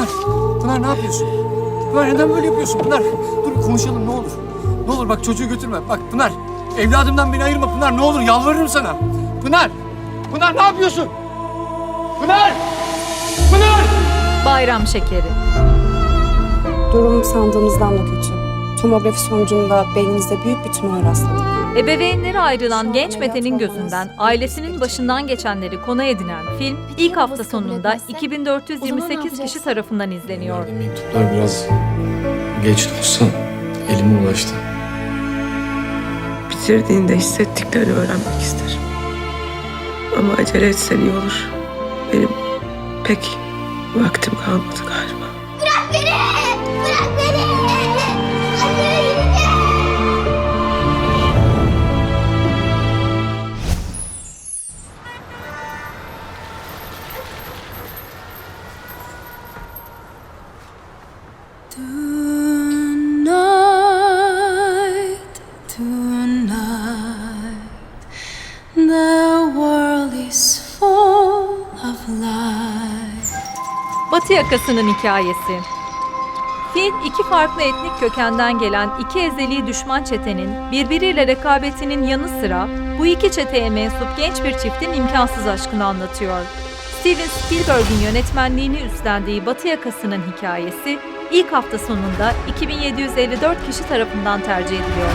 yapıyorsun? Pınar neden böyle yapıyorsun Pınar? Dur bir konuşalım ne olur. Ne olur bak çocuğu götürme. Bak Pınar evladımdan beni ayırma Pınar ne olur yalvarırım sana. Pınar! Pınar ne yapıyorsun? Pınar! Pınar! Bayram şekeri. Durum sandığımızdan da kötü. Tomografi sonucunda beyninizde büyük bir tümör rastladık. Ebeveynleri ayrılan genç Mete'nin gözünden ailesinin başından geçenleri konu edinen film ilk hafta sonunda 2428 kişi tarafından izleniyor. Mektuplar biraz geç de olsa elime ulaştı. Bitirdiğinde hissettiklerini öğrenmek isterim. Ama acele etsen iyi olur. Benim pek vaktim kalmadı galiba. Tonight, the world is full of. Batı yakasının hikayesi. Film iki farklı etnik kökenden gelen iki ezeli düşman çetenin birbiriyle rekabetinin yanı sıra bu iki çeteye mensup genç bir çiftin imkansız aşkını anlatıyor. Steven Spielberg'in yönetmenliğini üstlendiği Batı yakasının hikayesi ilk hafta sonunda 2754 kişi tarafından tercih ediliyor.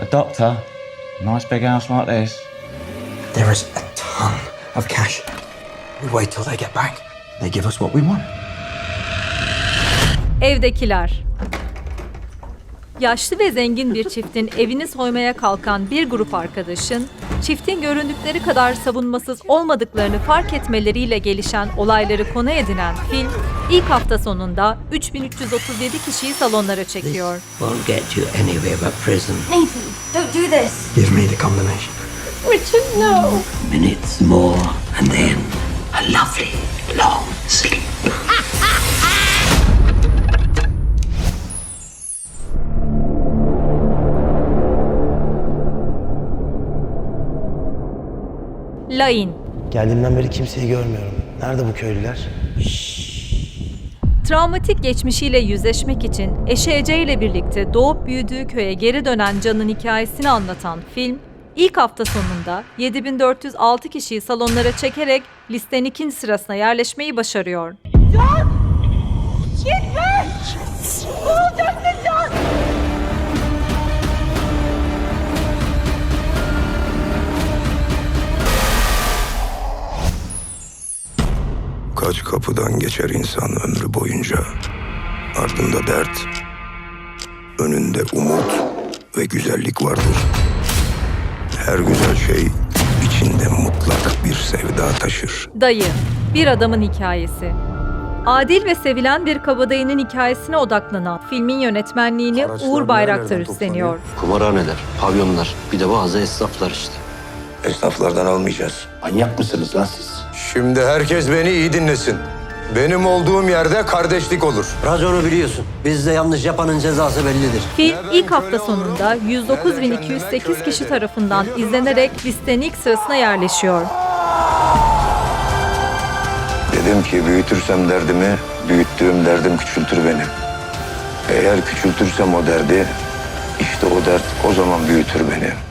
A doctor? Nice big house like this? There is a ton of cash. We wait till they get back. They give us what we want. Evdekiler Yaşlı ve zengin bir çiftin evini soymaya kalkan bir grup arkadaşın, çiftin göründükleri kadar savunmasız olmadıklarını fark etmeleriyle gelişen olayları konu edinen film, ilk hafta sonunda 3337 kişiyi salonlara çekiyor. Won't get you anywhere but prison. Nathan, don't do this. Give me the combination. Richard, no. Minutes more, and then a lovely long sleep. Lain Geldiğimden beri kimseyi görmüyorum. Nerede bu köylüler? Travmatik geçmişiyle yüzleşmek için eşi Ece ile birlikte doğup büyüdüğü köye geri dönen Can'ın hikayesini anlatan film, ilk hafta sonunda 7406 kişiyi salonlara çekerek listenin ikinci sırasına yerleşmeyi başarıyor. Kaç kapıdan geçer insan ömrü boyunca. Ardında dert, önünde umut ve güzellik vardır. Her güzel şey içinde mutlak bir sevda taşır. Dayı, bir adamın hikayesi. Adil ve sevilen bir kabadayının hikayesine odaklanan filmin yönetmenliğini Uğur Bayraktar üstleniyor. Kumarhaneler, pavyonlar, bir de bazı esnaflar işte. Esnaflardan almayacağız. Manyak mısınız lan siz? Şimdi herkes beni iyi dinlesin. Benim olduğum yerde kardeşlik olur. Raconu biliyorsun. Bizde yanlış yapanın cezası bellidir. Film ilk hafta sonunda 109.208 kişi tarafından izlenerek listenin ilk sırasına yerleşiyor. Dedim ki büyütürsem derdimi, büyüttüğüm derdim küçültür beni. Eğer küçültürsem o derdi, işte o dert o zaman büyütür beni.